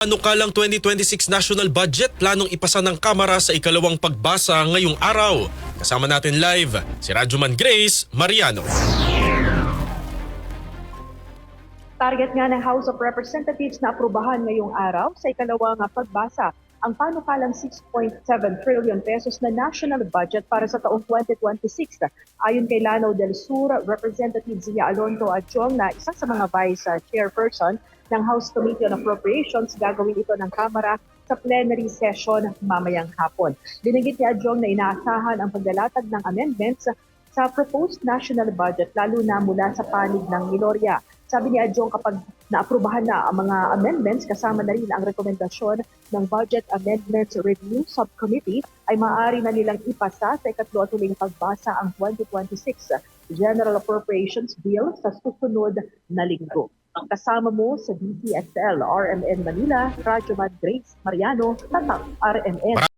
Panukalang 2026 National Budget planong ipasa ng Kamara sa ikalawang pagbasa ngayong araw. Kasama natin live si Radyoman Grace Mariano. Target nga ng House of Representatives na aprubahan ngayong araw sa ikalawang pagbasa ang panukalang 6.7 trillion pesos na national budget para sa taong 2026. Ayon kay Lano del Sur, Representative Zia Alonso Adjong na isa sa mga vice chairperson ng House Committee on Appropriations, gagawin ito ng Kamara sa plenary session mamayang hapon. Binanggit ni Adjong na inaasahan ang paglalatag ng amendments sa proposed national budget lalo na mula sa panig ng Miloria. Sabi ni Adjong kapag naaprubahan na ang mga amendments kasama na rin ang rekomendasyon ng Budget Amendments Review Subcommittee ay maaari na nilang ipasa sa ikatlo at huling pagbasa ang 2026 General Appropriations Bill sa susunod na linggo. Kasama mo sa DTSL RMN Manila, Radyo Grace Mariano, Tatak RMN.